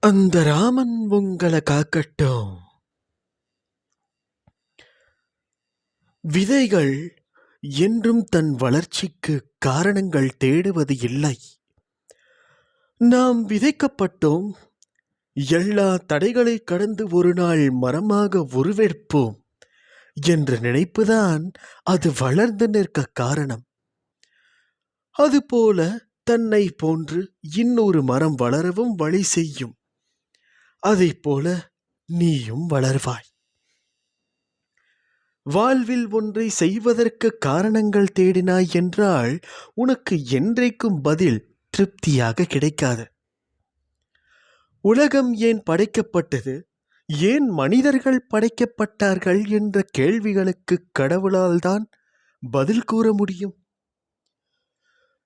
அந்த ராமன் உங்களை காக்கட்டும். விதைகள் என்றும் தன் வளர்ச்சிக்கு காரணங்கள் தேடுவது இல்லை. நாம் விதைக்கப்பட்டோம். எல்லா தடைகளை கடந்து ஒரு நாள் மரமாக உருவெடுப்போம் என்ற நினைப்புதான் அது வளர்ந்து நிற்க காரணம். அதுபோல தன்னை போன்று இன்னொரு மரம் வளரவும் வழி செய்யும். அதைப்போல நீயும் வளர்வாய். வாழ்வில் ஒன்றை செய்வதற்கு காரணங்கள் தேடினாய் என்றால் உனக்கு என்றைக்கும் பதில் திருப்தியாக கிடைக்காது. உலகம் ஏன் படைக்கப்பட்டது? ஏன் மனிதர்கள் படைக்கப்பட்டார்கள் என்ற கேள்விகளுக்கு கடவுளால்தான் பதில் கூற முடியும்.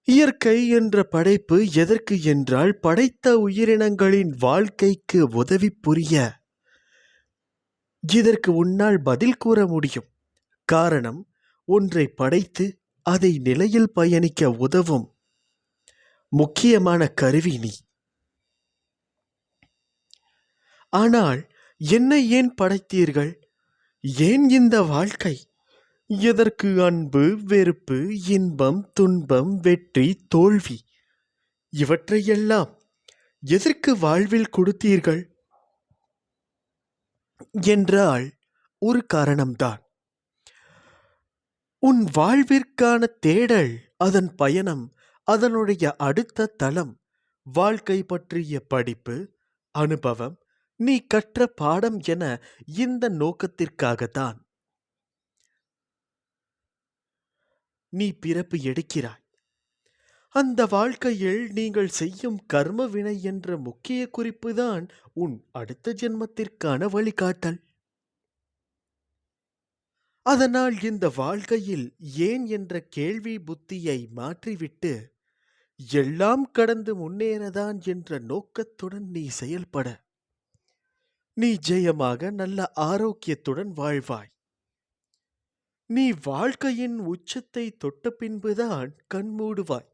இயற்கை என்ற படைப்பு எதற்கு என்றால் படைத்த உயிரினங்களின் வாழ்க்கைக்கு உதவி புரிய. இதற்கு உன்னால் பதில் கூற முடியும். காரணம் ஒன்றை படைத்து அதை நிலையில் பயணிக்க உதவும் முக்கியமான கருவி நீ. ஆனால் என்னை ஏன் படைத்தீர்கள்? ஏன் இந்த வாழ்க்கை? எதற்கு அன்பு, வெறுப்பு, இன்பம், துன்பம், வெற்றி, தோல்வி இவற்றையெல்லாம் எதற்கு வாழ்வில் கொடுத்தீர்கள்? என்றால் ஒரு காரணம்தான். உன் வாழ்விற்கான தேடல், அதன் பயணம், அதனுடைய அடுத்த தளம், வாழ்க்கை பற்றிய படிப்பு, அனுபவம், நீ கற்ற பாடம் என இந்த நோக்கத்திற்காகத்தான். நீ பிறப்பு எடுக்கிறாய். அந்த வாழ்க்கையில் நீங்கள் செய்யும் கர்ம வினை என்ற முக்கிய குறிப்புதான் உன் அடுத்த ஜென்மத்திற்கான வழிகாட்டல். அதனால் இந்த வாழ்க்கையில் ஏன் என்ற கேள்வி புத்தியை மாற்றிவிட்டு எல்லாம் கடந்து முன்னேறதான் என்ற நோக்கத்துடன் நீ செயல்பட. நீ ஜெயமாக நல்ல ஆரோக்கியத்துடன் வாழ்வாய். நீ வாழ்க்கையின் உச்சத்தை தொட்ட பின்புதான் கண்மூடுவாய்.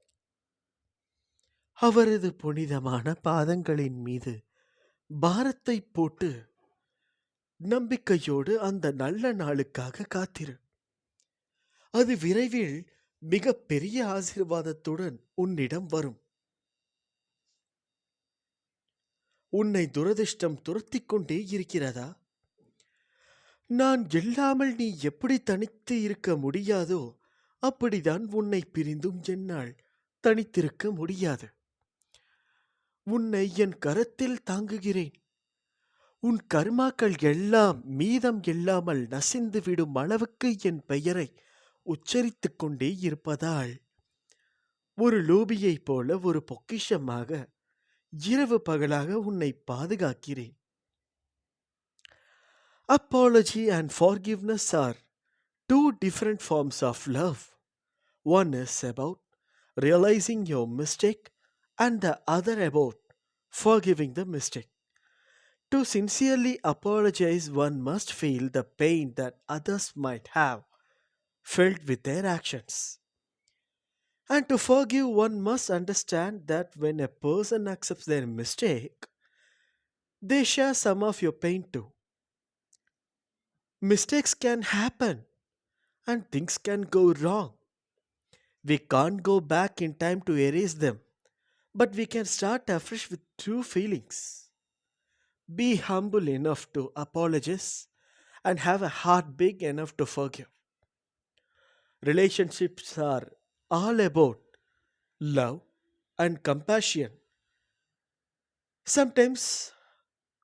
அவரது புனிதமான பாதங்களின் மீது பாரத்தை போட்டு நம்பிக்கையோடு அந்த நல்ல நாளுக்காக காத்திரு. அது விரைவில் மிக பெரிய ஆசீர்வாதத்துடன் உன்னிடம் வரும். உன்னை துரதிர்ஷ்டம் துரத்திக் கொண்டே இருக்கிறதா? நான் இல்லாமல் நீ எப்படி தனித்து இருக்க முடியாதோ அப்படிதான் உன்னை பிரிந்தும் என்னால் தனித்திருக்க முடியாது. உன்னை என் கரத்தில் தாங்குகிறேன். உன் கர்மாக்கள் எல்லாம் மீதம் இல்லாமல் நசிந்து விடும் அளவுக்கு என் பெயரை உச்சரித்து கொண்டே இருப்பதால் ஒரு லூபியைப் போல ஒரு பொக்கிஷமாக இரவு பகலாக உன்னை பாதுகாக்கிறேன். Apology and forgiveness are two different forms of love. One is about realizing your mistake, and the other about forgiving the mistake. To sincerely apologize, one must feel the pain that others might have felt with their actions. And to forgive, one must understand that when a person accepts their mistake, they share some of your pain too. Mistakes can happen and things can go wrong. We can't go back in time to erase them, but we can start afresh with true feelings. Be humble enough to apologize and have a heart big enough to forgive. Relationships are all about love and compassion. Sometimes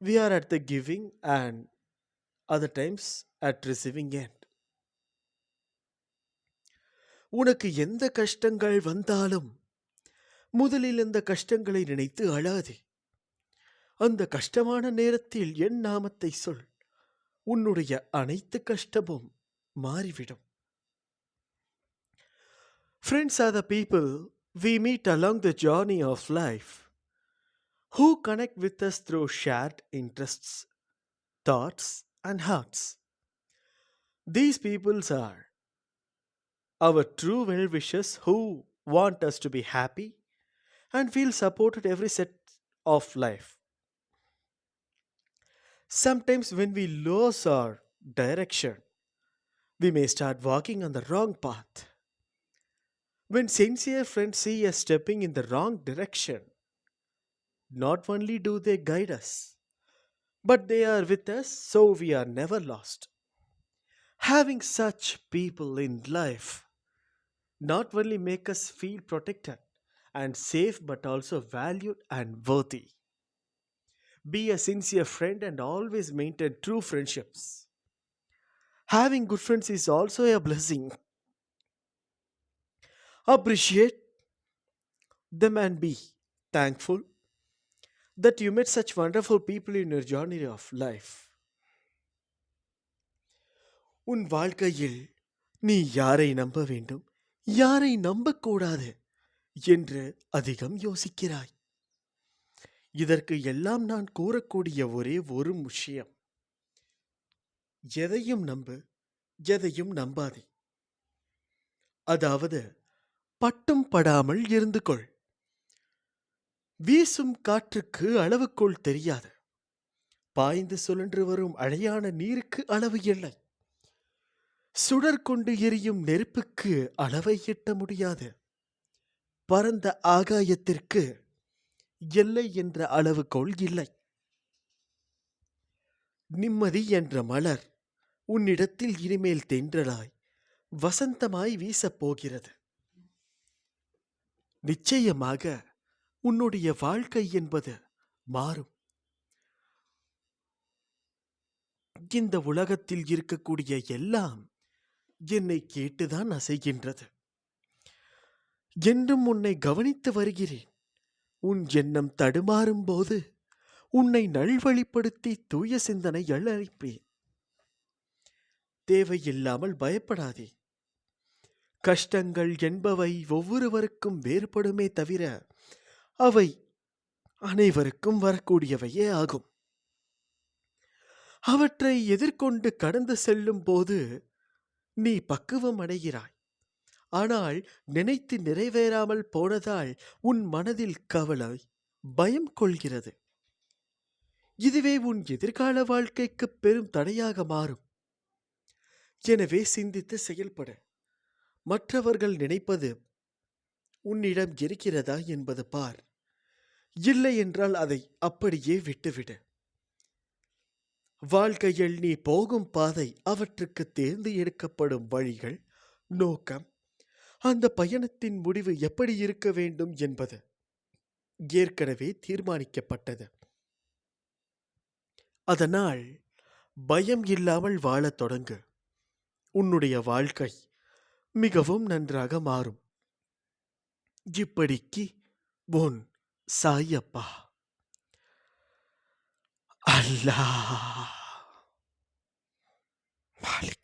we are at the giving and other times at receiving end. உனக்கு எந்த கஷ்டங்கள் வந்தாலும் முதலில் அந்த கஷ்டங்களை நினைத்து அழாதே. அந்த கஷ்டமான நேரத்தில் என் நாமத்தை சொல். உன்னுடைய அனைத்து கஷ்டமும் மாறிவிடும். Friends are the people we meet along the journey of life who connect with us through shared interests, thoughts, and hearts. These peoples are our true well wishers who want us to be happy and feel supported every set of life. Sometimes, when we lose our direction, we may start walking on the wrong path. When sincere friends see us stepping in the wrong direction, not only do they guide us, but they are with us so we are never lost. Having such people in life not only make us feel protected and safe but also valued and worthy. Be a sincere friend and always maintain true friendships. Having good friends is also a blessing. Appreciate them and be thankful that you met such wonderful people in your journey of life. உன் வாழ்க்கையில் நீ யாரை நம்ப வேண்டும்? யாரை நம்பக்கூடாது? என்று அதிகம் யோசிக்கிறாய். இதற்கு எல்லாம் நான் கூறக்கூடிய ஒரே ஒரு விஷயம். எதையும் நம்பு எதையும் நம்பாதே. அதாவது பட்டும் படாமல் இருந்து கொள் வீசும் காற்றுக்கு அளவுக்கோள் தெரியாது. பாய்ந்து சுழன்று வரும் அழையான நீருக்கு அளவு இல்லை. சுடர் கொண்டு எரியும் நெருப்புக்கு அளவை எட்ட முடியாது. பரந்த ஆகாயத்திற்கு எல்லை என்ற அளவுகோல் இல்லை. நிம்மதி என்ற மலர் உன்னிடத்தில் இனிமேல் தென்றலாய் வசந்தமாய் வீசப் போகிறது. நிச்சயமாக உன்னுடைய வாழ்க்கை என்பது மாறும். இந்த உலகத்தில் இருக்கக்கூடிய எல்லாம் என்னை கேட்டுதான் அசைகின்றது. என்றும் உன்னை கவனித்து வருகிறேன். உன் எண்ணம் தடுமாறும் போது உன்னை நல்வழிப்படுத்தி தூய சிந்தனை அழைப்பேன். தேவையில்லாமல் பயப்படாதே. கஷ்டங்கள் என்பவை ஒவ்வொருவருக்கும் வேறுபடுமே தவிர அவை அனைவருக்கும் வரக்கூடியவையே ஆகும். அவற்றை எதிர்கொண்டு கடந்து செல்லும் போது நீ பக்குவம் அடைகிறாய். ஆனால் நினைத்து நிறைவேறாமல் போனதால் உன் மனதில் கவலை பயம் கொள்கிறது. இதுவே உன் எதிர்கால வாழ்க்கைக்கு பெரும் தடையாக மாறும். எனவே சிந்தித்து செயல்பட. மற்றவர்கள் நினைப்பது உன்னிடம் இருக்கிறதா என்பது பார். இல்லை என்றால் அதை அப்படியே விட்டுவிடு. வாழ்க்கையில் நீ போகும் பாதை அவற்றுக்கு தேர்ந்து எடுக்கப்படும் வழிகள் நோக்கம். அந்த பயணத்தின் முடிவு எப்படி இருக்க வேண்டும் என்பது ஏற்கனவே தீர்மானிக்கப்பட்டது. அதனால் பயம் இல்லாமல் வாழத் தொடங்கு. உன்னுடைய வாழ்க்கை மிகவும் நன்றாக மாறும். diperiki bon saya pa. Allah. Malik.